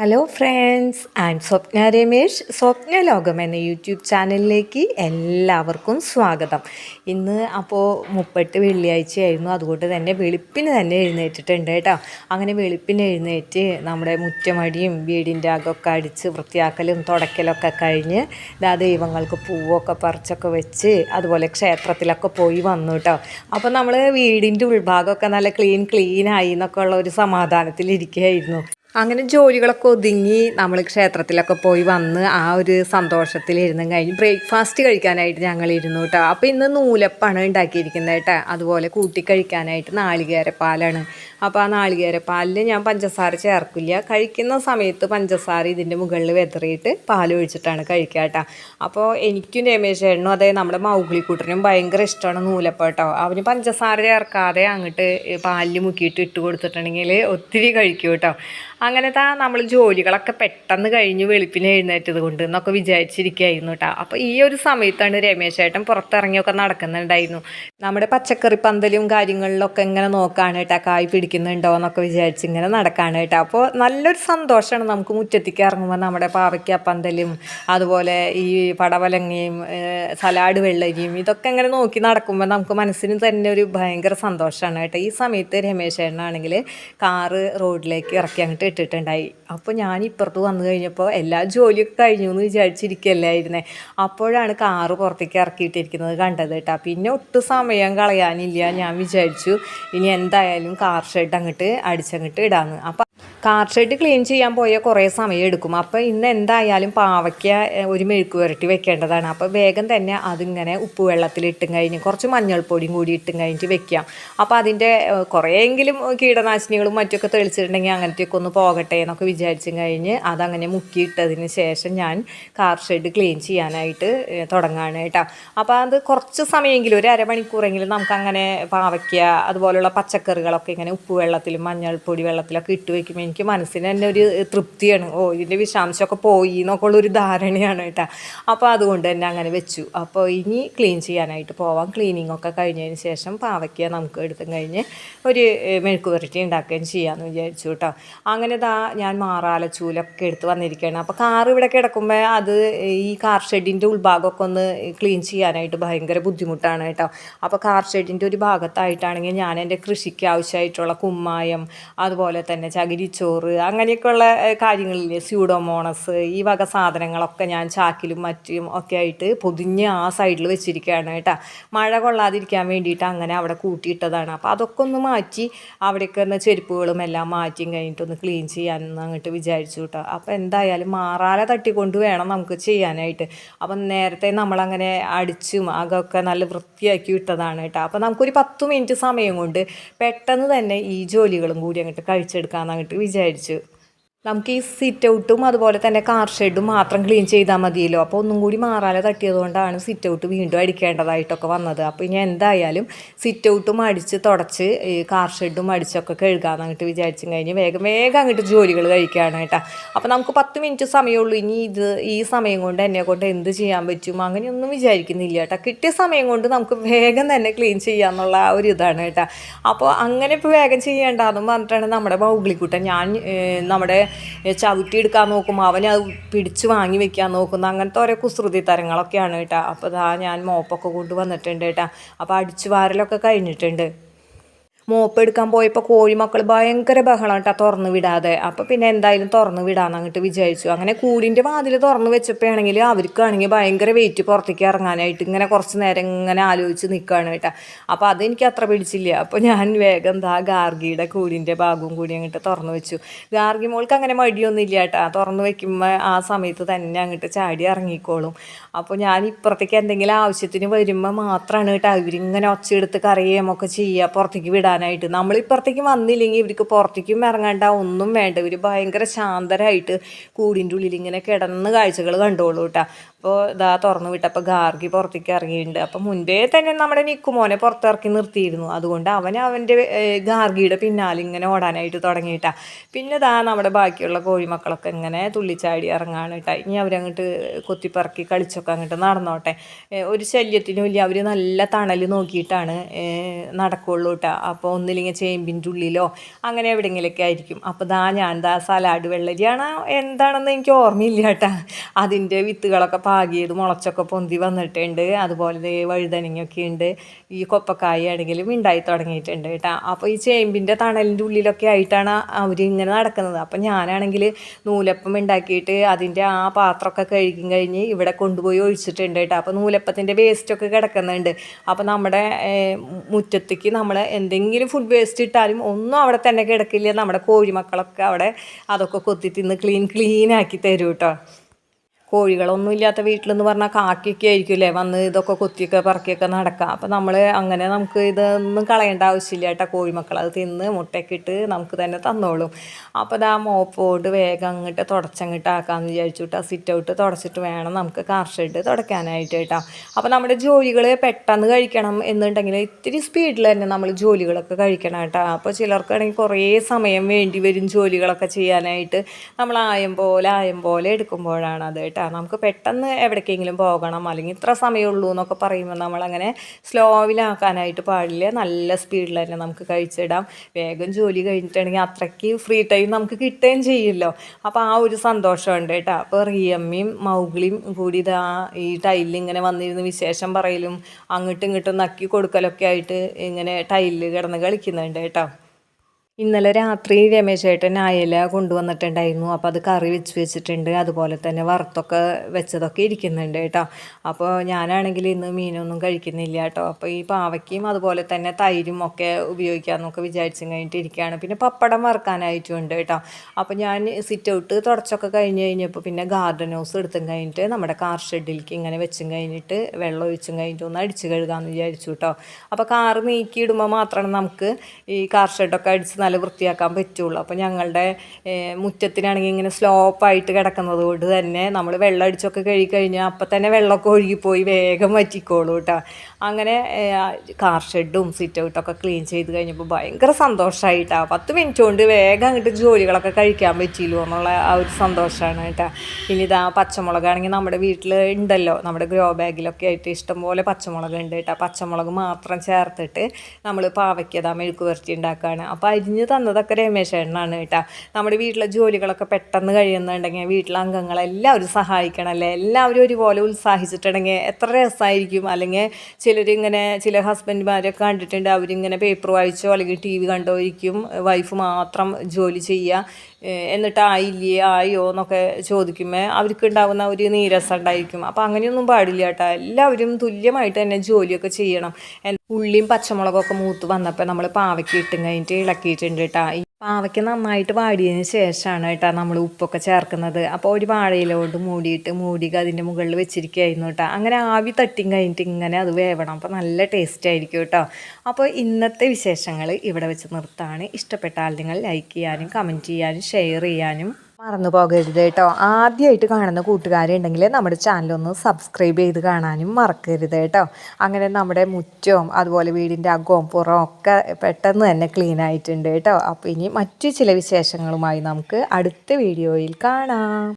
Hello friends and Swapna Ramesh Swapna ലോകം എന്ന YouTube ചാനലിലേക്ക് എല്ലാവർക്കും സ്വാഗതം. ഇന്ന് അപ്പോൾ മുപ്പട്ട് വെള്ളിയാഴ്ചയായിരുന്നു. അതുകൊണ്ട് തന്നെ വെളുപ്പിന് തന്നെ എഴുന്നേറ്റിട്ടുണ്ട് കേട്ടോ. അങ്ങനെ വെളുപ്പിന് എഴുന്നേറ്റ് നമ്മുടെ മുറ്റമടിയും വീടിന്റെ അകമൊക്കെ അടിച്ച് വൃത്തിയാക്കലും തുടക്കലൊക്കെ കഴിഞ്ഞ് ദാ ദൈവങ്ങൾക്ക് പൂവൊക്കെ പറിച്ചൊക്കെ വെച്ച് അതുപോലെ ക്ഷേത്രത്തിലൊക്കെ പോയി വന്നു കേട്ടോ. അപ്പോൾ നമ്മൾ വീടിന്റെ ഉൾഭാഗമൊക്കെ നല്ല ക്ലീൻ ക്ലീനായി എന്നൊക്കെ ഉള്ള ഒരു സമാധാനത്തിലിരിക്കുകയായിരുന്നു. അങ്ങനെ ജോലികളൊക്കെ ഒതുങ്ങി നമ്മൾ ക്ഷേത്രത്തിലൊക്കെ പോയി വന്ന് ആ ഒരു സന്തോഷത്തിൽ സന്തോഷത്തിലിരുന്ന് കഴിഞ്ഞ് ബ്രേക്ക്ഫാസ്റ്റ് കഴിക്കാനായിട്ട് ഞങ്ങൾ ഇരുന്നു കേട്ടോ അപ്പോൾ ഇന്ന് നൂലപ്പാണ് ഉണ്ടാക്കിയിരിക്കുന്നത് കേട്ടോ അതുപോലെ കൂട്ടി കഴിക്കാനായിട്ട് നാളികേരപ്പാലാണ്. അപ്പോൾ ആ നാളികേരപ്പാലിൽ ഞാൻ പഞ്ചസാര ചേർക്കില്ല. കഴിക്കുന്ന സമയത്ത് പഞ്ചസാര ഇതിന്റെ മുകളിൽ വെതറിയിട്ട് പാൽ ഒഴിച്ചിട്ടാണ് കഴിക്കുക കേട്ടോ. അപ്പോൾ എനിക്കും രമേശ് ചേട്ടനും അതായത് നമ്മുടെ മൗഗ്ലിക്കൂട്ടനും ഭയങ്കര ഇഷ്ടമാണ് നൂലപ്പം കേട്ടോ. അവന് പഞ്ചസാര ചേർക്കാതെ അങ്ങോട്ട് പാലിൽ മുക്കിയിട്ട് ഇട്ട് കൊടുത്തിട്ടുണ്ടെങ്കിൽ ഒത്തിരി കഴിക്കും കേട്ടോ. അങ്ങനത്തെ നമ്മൾ ജോലികളൊക്കെ പെട്ടെന്ന് കഴിഞ്ഞ് വെളുപ്പിന് എഴുന്നേറ്റത് കൊണ്ട് എന്നൊക്കെ വിചാരിച്ചിരിക്കുകയായിരുന്നു കേട്ടോ. അപ്പോൾ ഈ ഒരു സമയത്താണ് രമേശ് ചേട്ടൻ പുറത്തിറങ്ങിയൊക്കെ നടക്കുന്നുണ്ടായിരുന്നു. നമ്മുടെ പച്ചക്കറി പന്തലും കാര്യങ്ങളിലൊക്കെ ഇങ്ങനെ നോക്കാണ് കേട്ടോ കായ് പിടിക്കുന്നുണ്ടോ എന്നൊക്കെ വിചാരിച്ച് ഇങ്ങനെ നടക്കാണ് കേട്ടോ. അപ്പോൾ നല്ലൊരു സന്തോഷമാണ് നമുക്ക് മുറ്റത്തേക്ക് ഇറങ്ങുമ്പോൾ നമ്മുടെ പാവയ്ക്ക പന്തലും അതുപോലെ ഈ പടവലങ്ങയും സലാഡ് വെള്ളരിയും ഇതൊക്കെ ഇങ്ങനെ നോക്കി നടക്കുമ്പോൾ നമുക്ക് മനസ്സിന് തന്നെ ഒരു ഭയങ്കര സന്തോഷമാണ് കേട്ടോ. ഈ സമയത്ത് രമേശ് ചേട്ടനാണെങ്കിൽ കാറ് റോഡിലേക്ക് ഇറക്കി അങ്ങോട്ട് ഇട്ടിട്ടുണ്ടായി. അപ്പോൾ ഞാൻ ഇപ്പുറത്ത് വന്നു കഴിഞ്ഞപ്പോൾ എല്ലാ ജോലിയൊക്കെ കഴിഞ്ഞു എന്ന് വിചാരിച്ചിരിക്കല്ലായിരുന്നേ അപ്പോഴാണ് കാറ് പുറത്തേക്ക് ഇറക്കിയിട്ടിരിക്കുന്നത് കണ്ടത് കേട്ടോ. പിന്നെ ഒട്ടും സമയം കളയാനില്ല ഞാൻ വിചാരിച്ചു. ഇനി എന്തായാലും കാർ ഷെഡ് അങ്ങോട്ട് അടിച്ചങ്ങോട്ട് ഇടാന്ന്. അപ്പം കാർ ഷെഡ് ക്ലീൻ ചെയ്യാൻ പോയാൽ കുറേ സമയം എടുക്കും. അപ്പോൾ ഇന്ന് എന്തായാലും പാവയ്ക്ക ഒരു മെഴുക്ക് പുരട്ടി വെക്കേണ്ടതാണ്. അപ്പോൾ വേഗം തന്നെ അതിങ്ങനെ ഉപ്പ് വെള്ളത്തിൽ ഇട്ടും കഴിഞ്ഞ് കുറച്ച് മഞ്ഞൾപ്പൊടിയും കൂടി ഇട്ടും കഴിഞ്ഞിട്ട് വെക്കാം. അപ്പോൾ അതിന്റെ കുറേയെങ്കിലും കീടനാശിനികളും മറ്റൊക്കെ തെളിച്ചിട്ടുണ്ടെങ്കിൽ അങ്ങനത്തെയൊക്കെ ഒന്ന് പോകട്ടെ എന്നൊക്കെ വിചാരിച്ചും കഴിഞ്ഞ് അതങ്ങനെ മുക്കിയിട്ടതിന് ശേഷം ഞാൻ കാർ ഷെഡ് ക്ലീൻ ചെയ്യാനായിട്ട് തുടങ്ങാണ് കേട്ടോ. അപ്പോൾ അത് കുറച്ച് സമയമെങ്കിലും ഒരു അരമണിക്കൂറെങ്കിലും നമുക്കങ്ങനെ പാവയ്ക്ക അതുപോലുള്ള പച്ചക്കറികളൊക്കെ ഇങ്ങനെ ഉപ്പ് വെള്ളത്തിലും മഞ്ഞൾപ്പൊടി വെള്ളത്തിലൊക്കെ ഇട്ട് വെക്കുമ്പോൾ എനിക്ക് മനസ്സിന് തന്നെ ഒരു തൃപ്തിയാണ്. ഓ ഇതിന്റെ വിഷാംശമൊക്കെ പോയി എന്നൊക്കെ ഉള്ളൊരു ധാരണയാണ് കേട്ടോ. അപ്പോൾ അതുകൊണ്ട് തന്നെ അങ്ങനെ വെച്ചു. അപ്പോൾ ഇനി ക്ലീൻ ചെയ്യാനായിട്ട് പോവാം. ക്ലീനിങ് ഒക്കെ കഴിഞ്ഞതിന് ശേഷം പാവയ്ക്ക നമുക്ക് എടുത്തും കഴിഞ്ഞ് ഒരു മെഴുക്ക് പുരട്ടി ഉണ്ടാക്കുകയും ചെയ്യാമെന്ന് വിചാരിച്ചു കേട്ടോ. അങ്ങനെ ദാ ഞാൻ മാറാല ചൂലൊക്കെ എടുത്ത് വന്നിരിക്കുകയാണ്. അപ്പോൾ കാർ ഇവിടെ കിടക്കുമ്പോൾ അത് ഈ കാർ ഷെഡിന്റെ ഉൾഭാഗമൊക്കെ ഒന്ന് ക്ലീൻ ചെയ്യാനായിട്ട് ഭയങ്കര ബുദ്ധിമുട്ടാണ് കേട്ടോ. അപ്പോൾ കാർ ഷെഡിന്റെ ഒരു ഭാഗത്തായിട്ടാണെങ്കിൽ ഞാൻ എന്റെ കൃഷിക്ക് ആവശ്യമായിട്ടുള്ള കുമ്മായം അതുപോലെ തന്നെ ചകിരിച്ചോറ് അങ്ങനെയൊക്കെയുള്ള കാര്യങ്ങളില്ലേ? സ്യൂഡോമോണസ് ഈ വക സാധനങ്ങളൊക്കെ ഞാൻ ചാക്കിലും മറ്റും ഒക്കെ ആയിട്ട് പൊതിഞ്ഞ് ആ സൈഡിൽ വെച്ചിരിക്കുകയാണ് കേട്ടോ. മഴ കൊള്ളാതിരിക്കാൻ വേണ്ടിയിട്ട് അങ്ങനെ അവിടെ കൂട്ടിയിട്ടതാണ്. അപ്പോൾ അതൊക്കെ ഒന്ന് മാറ്റി അവിടെയൊക്കെ ഒന്ന് ചെരുപ്പുകളും എല്ലാം മാറ്റിയും കഴിഞ്ഞിട്ടൊന്ന് ക്ലീൻ ചെയ്യാനെന്ന് അങ്ങോട്ട് വിചാരിച്ചു കേട്ടോ. അപ്പോൾ എന്തായാലും മാറാല തട്ടിക്കൊണ്ട് വേണം നമുക്ക് ചെയ്യാനായിട്ട്. അപ്പം നേരത്തെ നമ്മളങ്ങനെ അടിച്ചും അകമൊക്കെ നല്ല വൃത്തിയാക്കി വിട്ടതാണ് കേട്ടോ. അപ്പോൾ നമുക്കൊരു പത്ത് മിനിറ്റ് സമയം കൊണ്ട് പെട്ടെന്ന് തന്നെ ഈ ജോലികളും കൂടി അങ്ങോട്ട് കഴിച്ചെടുക്കാമെന്ന് അങ്ങോട്ട് വിചാരിച്ചു. നമുക്ക് ഈ സിറ്റ് ഔട്ടും അതുപോലെ തന്നെ കാർ ഷെഡും മാത്രം ക്ലീൻ ചെയ്താൽ മതിയല്ലോ. അപ്പോൾ ഒന്നും കൂടി മാറാതെ തട്ടിയതുകൊണ്ടാണ് സിറ്റ് ഔട്ട് വീണ്ടും അടിക്കേണ്ടതായിട്ടൊക്കെ വന്നത്. അപ്പോൾ ഇനി എന്തായാലും സിറ്റ് ഔട്ടും അടിച്ച് തുടച്ച് ഈ കാർ ഷെഡും അടിച്ചൊക്കെ കഴുകാമെന്ന് അങ്ങോട്ട് വിചാരിച്ചും കഴിഞ്ഞ് വേഗം വേഗം അങ്ങോട്ട് ജോലികൾ കഴിക്കുകയാണ് കേട്ടോ. അപ്പോൾ നമുക്ക് പത്ത് മിനിറ്റ് സമയമുള്ളൂ ഇനി ഇത് ഈ സമയം കൊണ്ട് എന്നെ കൊണ്ട് എന്ത് ചെയ്യാൻ പറ്റും അങ്ങനെയൊന്നും വിചാരിക്കുന്നില്ല കേട്ടോ. കിട്ടിയ സമയം കൊണ്ട് നമുക്ക് വേഗം തന്നെ ക്ലീൻ ചെയ്യാമെന്നുള്ള ആ ഒരു ഇതാണ് കേട്ടോ. അപ്പോൾ അങ്ങനെ ഇപ്പോൾ വേഗം ചെയ്യേണ്ടതെന്ന് പറഞ്ഞിട്ടാണ് നമ്മുടെ മൗഗ്ലിക്കുട്ടൻ ഞാൻ നമ്മുടെ ഏഹ്, നോക്കും അവൻ അത് പിടിച്ച് വാങ്ങി വെക്കാൻ നോക്കുന്നു അങ്ങനത്തെ ഓരോ കുസൃതി തരങ്ങളൊക്കെയാണ് കേട്ടോ. അപ്പോൾ ഇതാ ഞാൻ മോപ്പൊക്കെ കൊണ്ടുവന്നിട്ടുണ്ട് കേട്ടോ. അപ്പോൾ അടിച്ചു വാരലൊക്കെ കഴിഞ്ഞിട്ടുണ്ട്. മോപ്പ് എടുക്കാൻ പോയപ്പോൾ കോഴിമക്കൾ ഭയങ്കര ബഹളം കേട്ടോ തുറന്ന് വിടാതെ. അപ്പോൾ പിന്നെ എന്തായാലും തുറന്ന് വിടാന്ന് അങ്ങോട്ട് വിചാരിച്ചു. അങ്ങനെ കൂടിന്റെ വാതിൽ തുറന്ന് വെച്ചപ്പോഴാണെങ്കിൽ അവർക്കാണെങ്കിൽ ഭയങ്കര വെയിറ്റ് പുറത്തേക്ക് ഇറങ്ങാനായിട്ട് ഇങ്ങനെ കുറച്ച് നേരം ഇങ്ങനെ ആലോചിച്ച് നിൽക്കുകയാണ് കേട്ടോ അപ്പോൾ അതെനിക്ക് അത്ര പിടിച്ചില്ല. അപ്പോൾ ഞാൻ വേഗം ദാ ഗാർഗിയുടെ കൂടിന്റെ ഭാഗവും കൂടി അങ്ങോട്ട് തുറന്ന് വെച്ചു. ഗാർഗി മോൾക്ക് അങ്ങനെ മടിയൊന്നും ഇല്ല കേട്ടോ തുറന്ന് വെക്കുമ്പോൾ ആ സമയത്ത് തന്നെ അങ്ങോട്ട് ചാടി ഇറങ്ങിക്കോളും. അപ്പോൾ ഞാൻ ഇപ്പുറത്തേക്ക് എന്തെങ്കിലും ആവശ്യത്തിന് വരുമ്പോൾ മാത്രമാണ് കേട്ടോ ഇവരിങ്ങനെ ഒച്ചയെടുത്ത് കറിയുമൊക്കെ ചെയ്യുക പുറത്തേക്ക് വിടാനായിട്ട് നമ്മൾ ഇപ്പുറത്തേക്ക് വന്നില്ലെങ്കിൽ ഇവർക്ക് പുറത്തേക്കും ഇറങ്ങേണ്ട ഒന്നും വേണ്ട. ഇവർ ഭയങ്കര ശാന്തരായിട്ട് കൂടിന്റെ ഉള്ളിൽ ഇങ്ങനെ കിടന്ന് കാഴ്ചകൾ കണ്ടോളൂ കേട്ടോ. അപ്പോൾ ഇതാ തുറന്നു വിട്ടപ്പോൾ ഗാർഗി പുറത്തേക്ക് ഇറങ്ങിയിട്ടുണ്ട്. അപ്പോൾ മുൻപേ തന്നെ നമ്മുടെ നിക്കുമോനെ പുറത്തിറക്കി നിർത്തിയിരുന്നു. അതുകൊണ്ട് അവൻ അവന്റെ ഗാർഗിയുടെ പിന്നാലെ ഇങ്ങനെ ഓടാനായിട്ട് തുടങ്ങിയിട്ടാ പിന്നെ ഇതാ നമ്മുടെ ബാക്കിയുള്ള കോഴിമക്കളൊക്കെ ഇങ്ങനെ തുള്ളിച്ചാടി ഇറങ്ങാണ് കേട്ടോ. ഇനി അവരങ്ങോട്ട് കൊത്തിപ്പറക്കി കളിച്ചൊക്കെ അങ്ങോട്ട് നടന്നോട്ടെ. ഒരു ശല്യത്തിനും ഇല്ല. അവർ നല്ല തണൽ നോക്കിയിട്ടാണ് നടക്കുള്ളൂ കേട്ടോ. അപ്പോൾ ഒന്നില്ലെങ്കിൽ ചേമ്പിന്റെ ഉള്ളിലോ അങ്ങനെ എവിടെയെങ്കിലുമൊക്കെ ആയിരിക്കും. അപ്പോൾ ദാ ഞാൻ ദാ സലാഡ് വെള്ളരിയാണ്. എന്താണെന്ന് എനിക്ക് ഓർമ്മയില്ല കേട്ടോ. അതിന്റെ വിത്തുകളൊക്കെ പാകിയത് മുളച്ചൊക്കെ പൊന്തി വന്നിട്ടുണ്ട്. അതുപോലെ വഴുതനങ്ങയൊക്കെ ഉണ്ട്. ഈ കൊപ്പക്കായ ആണെങ്കിലും ഉണ്ടായി തുടങ്ങിയിട്ടുണ്ട് കേട്ടോ. അപ്പോൾ ഈ ചേമ്പിന്റെ തണലിന്റെ ഉള്ളിലൊക്കെ ആയിട്ടാണ് അവർ ഇങ്ങനെ നടക്കുന്നത്. അപ്പോൾ ഞാനാണെങ്കിൽ നൂലപ്പം ഉണ്ടാക്കിയിട്ട് അതിന്റെ ആ പാത്രമൊക്കെ കഴുകി കഴിഞ്ഞ് ഇവിടെ കൊണ്ടുപോയി ഒഴിച്ചിട്ടുണ്ട് കേട്ടോ. അപ്പോൾ നൂലപ്പത്തിന്റെ വേസ്റ്റൊക്കെ കിടക്കുന്നുണ്ട്. അപ്പോൾ നമ്മുടെ മുറ്റത്തേക്ക് നമ്മൾ എന്തെങ്കിലും ഫുഡ് വേസ്റ്റ് ഇട്ടാലും ഒന്നും അവിടെ തന്നെ കിടക്കില്ല. നമ്മുടെ കോഴിമക്കളൊക്കെ അവിടെ അതൊക്കെ കൊത്തി തിന്ന് ക്ലീൻ ക്ലീൻ ആക്കി തരും കേട്ടോ കോഴികളൊന്നും ഇല്ലാത്ത വീട്ടിലെന്ന് പറഞ്ഞാൽ കാക്കിയൊക്കെ ആയിരിക്കുമല്ലേ വന്ന് ഇതൊക്കെ കൊത്തിയൊക്കെ പറക്കിയൊക്കെ നടക്കാം. അപ്പം നമ്മൾ അങ്ങനെ നമുക്ക് ഇതൊന്നും കളയേണ്ട ആവശ്യമില്ല കേട്ടോ കോഴിമക്കൾ അത് തിന്ന് മുട്ടയൊക്കെ ഇട്ട് നമുക്ക് തന്നെ തന്നോളും. അപ്പോൾ ആ മോപ്പോട് വേഗം അങ്ങോട്ട് തുടച്ചങ്ങോട്ട് ആക്കാമെന്ന് വിചാരിച്ചു കേട്ടോ. സിറ്റ് ഔട്ട് തുടച്ചിട്ട് വേണം നമുക്ക് കാർ ഷെഡ് തുടയ്ക്കാനായിട്ട് കേട്ടോ. അപ്പോൾ നമ്മുടെ ജോലികൾ പെട്ടെന്ന് കഴിക്കണം എന്നുണ്ടെങ്കിൽ ഇത്തിരി സ്പീഡിൽ തന്നെ നമ്മൾ ജോലികളൊക്കെ കഴിക്കണം കേട്ടോ. അപ്പോൾ ചിലർക്കാണെങ്കിൽ കുറേ സമയം വേണ്ടി വരും ജോലികളൊക്കെ ചെയ്യാനായിട്ട്. നമ്മൾ ആയം പോലെ ആയം പോലെ എടുക്കുമ്പോഴാണ് അത് കേട്ടോ. നമുക്ക് പെട്ടെന്ന് എവിടേക്കെങ്കിലും പോകണം. അല്ലെങ്കിൽ ഇത്ര സമയമുള്ളൂ എന്നൊക്കെ പറയുമ്പോൾ നമ്മളങ്ങനെ സ്ലോവിലാക്കാനായിട്ട് പാടില്ല. നല്ല സ്പീഡിൽ തന്നെ നമുക്ക് കഴിച്ചിടാം. വേഗം ജോലി കഴിഞ്ഞിട്ടുണ്ടെങ്കിൽ അത്രയ്ക്ക് ഫ്രീ ടൈം നമുക്ക് കിട്ടുകയും ചെയ്യുമല്ലോ. അപ്പോൾ ആ ഒരു സന്തോഷമുണ്ട് കേട്ടോ. അപ്പോൾ റിയമ്മയും മൗഗ്ലിയും കൂടി ഇതാ ഈ ടൈലിൽ ഇങ്ങനെ വന്നിരുന്ന് വിശേഷം പറയലും അങ്ങോട്ടും ഇങ്ങോട്ടും നക്കി കൊടുക്കലൊക്കെ ആയിട്ട് ഇങ്ങനെ ടൈലിൽ കിടന്ന് കളിക്കുന്നുണ്ട് കേട്ടോ. ഇന്നലെ രാത്രി രമേശ് ചേട്ടൻ അയല കൊണ്ടുവന്നിട്ടുണ്ടായിരുന്നു. അപ്പോൾ അത് കറി വെച്ച് വെച്ചിട്ടുണ്ട്. അതുപോലെ തന്നെ വറുത്തൊക്കെ വെച്ചതൊക്കെ ഇരിക്കുന്നുണ്ട് കേട്ടോ. അപ്പോൾ ഞാനാണെങ്കിൽ ഇന്ന് മീനൊന്നും കഴിക്കുന്നില്ല കേട്ടോ. അപ്പോൾ ഈ പാവയ്ക്കും അതുപോലെ തന്നെ തൈരും ഒക്കെ ഉപയോഗിക്കാമെന്നൊക്കെ വിചാരിച്ചു കഴിഞ്ഞിട്ട് ഇരിക്കുകയാണ്. പിന്നെ പപ്പടം വറുക്കാനായിട്ടുണ്ട് കേട്ടോ. അപ്പോൾ ഞാൻ സിറ്റ് ഔട്ട് തുടച്ചൊക്കെ കഴിഞ്ഞ് കഴിഞ്ഞപ്പോൾ പിന്നെ ഗാർഡൻ ഹൗസ് എടുത്തും കഴിഞ്ഞിട്ട് നമ്മുടെ കാർ ഷെഡിലേക്ക് ഇങ്ങനെ വെച്ചും കഴിഞ്ഞിട്ട് വെള്ളം ഒഴിച്ചും കഴിഞ്ഞിട്ട് ഒന്ന് അടിച്ച് കഴുകാമെന്ന് വിചാരിച്ചു കേട്ടോ. അപ്പോൾ കാറ് നീക്കിയിടുമ്പോൾ മാത്രമാണ് നമുക്ക് ഈ കാർ ഷെഡൊക്കെ അടിച്ച് നല്ല വൃത്തിയാക്കാൻ പറ്റുള്ളൂ. അപ്പോൾ ഞങ്ങളുടെ മുറ്റത്തിനാണെങ്കിൽ ഇങ്ങനെ സ്ലോപ്പായിട്ട് കിടക്കുന്നത് കൊണ്ട് തന്നെ നമ്മൾ വെള്ളം അടിച്ചൊക്കെ കഴുകി കഴിഞ്ഞാൽ അപ്പം തന്നെ വെള്ളമൊക്കെ ഒഴുകിപ്പോയി വേഗം വറ്റിക്കോളൂ കേട്ടോ അങ്ങനെ കാർ ഷെഡും സിറ്റ് ഔട്ടൊക്കെ ക്ലീൻ ചെയ്ത് കഴിഞ്ഞപ്പോൾ ഭയങ്കര സന്തോഷമായിട്ടാണ് പത്ത് മിനിറ്റ് കൊണ്ട് വേഗം അങ്ങോട്ട് ജോലികളൊക്കെ കഴിക്കാൻ പറ്റിയല്ലോ എന്നുള്ള ആ ഒരു സന്തോഷമാണ് കേട്ടോ. ഇനി ഇതാ പച്ചമുളകാണെങ്കിൽ നമ്മുടെ വീട്ടിൽ ഉണ്ടല്ലോ നമ്മുടെ ഗ്രോ ബാഗിലൊക്കെ ആയിട്ട് ഇഷ്ടംപോലെ പച്ചമുളക് ഉണ്ട് കേട്ടോ. പച്ചമുളക് മാത്രം ചേർത്തിട്ട് നമ്മൾ പാവയ്ക്കതാ മെഴുക്ക് വരട്ടി ഉണ്ടാക്കുകയാണ് അപ്പോൾ അരിഞ്ഞ് തന്നതൊക്കെ രമേശ് എണ്ണാണ് കേട്ടോ. നമ്മുടെ വീട്ടിലെ ജോലികളൊക്കെ പെട്ടെന്ന് കഴിയുന്നുണ്ടെങ്കിൽ വീട്ടിലെ അംഗങ്ങളെല്ലാവരും സഹായിക്കണമല്ലേ എല്ലാവരും ഒരുപോലെ ഉത്സാഹിച്ചിട്ടുണ്ടെങ്കിൽ എത്ര രസമായിരിക്കും അല്ലെങ്കിൽ ചിലരിങ്ങനെ ചില ഹസ്ബൻഡ്മാരെ കണ്ടിട്ടുണ്ട്. അവരിങ്ങനെ പേപ്പർ വായിച്ചോ അല്ലെങ്കിൽ ടി വി കണ്ടോ ഇരിക്കും. വൈഫ് മാത്രം ജോലി ചെയ്യുക എന്നിട്ട് ആയില്ലേ ആയോ എന്നൊക്കെ ചോദിക്കുമ്പോൾ അവർക്ക് ഉണ്ടാകുന്ന ഒരു നീരസം ഉണ്ടായിരിക്കും. അപ്പോൾ അങ്ങനെയൊന്നും പാടില്ല കേട്ടോ. എല്ലാവരും തുല്യമായിട്ട് തന്നെ ജോലിയൊക്കെ ചെയ്യണം. ഉള്ളിയും പച്ചമുളകൊക്കെ മൂത്ത് വന്നപ്പോൾ നമ്മൾ പാവയ്ക്ക് ഇട്ടും കഴിഞ്ഞിട്ട് ഇളക്കിയിട്ടുണ്ട് കേട്ടോ. പാവയ്ക്ക് നന്നായിട്ട് വാടിയതിന് ശേഷമാണ് കേട്ടോ നമ്മൾ ഉപ്പൊക്കെ ചേർക്കുന്നത്. അപ്പോൾ ഒരു വാഴയിലോട്ട് മൂടിയിട്ട് മൂടി അതിന്റെ മുകളിൽ വെച്ചിരിക്കുകയായിരുന്നു കേട്ടോ. അങ്ങനെ ആവി തട്ടിയും കഴിഞ്ഞിട്ട് ഇങ്ങനെ അത് വേവണം. അപ്പോൾ നല്ല ടേസ്റ്റ് ആയിരിക്കും കേട്ടോ. അപ്പോൾ ഇന്നത്തെ വിശേഷങ്ങൾ ഇവിടെ വെച്ച് നിർത്താണ്. ഇഷ്ടപ്പെട്ടാൽ നിങ്ങൾ ലൈക്ക് ചെയ്യാനും കമന്റ് ചെയ്യാനും ഷെയർ ചെയ്യാനും മറന്നു പോകരുത് കേട്ടോ. ആദ്യമായിട്ട് കാണുന്ന കൂട്ടുകാരുണ്ടെങ്കിൽ നമ്മുടെ ചാനലൊന്ന് സബ്സ്ക്രൈബ് ചെയ്ത് കാണാനും മറക്കരുത് കേട്ടോ. അങ്ങനെ നമ്മുടെ മുറ്റവും അതുപോലെ വീടിന്റെ അകവും പുറവും ഒക്കെ പെട്ടെന്ന് തന്നെ ക്ലീൻ ആയിട്ടുണ്ട് കേട്ടോ. അപ്പോൾ ഇനി മറ്റു ചില വിശേഷങ്ങളുമായി നമുക്ക് അടുത്ത വീഡിയോയിൽ കാണാം.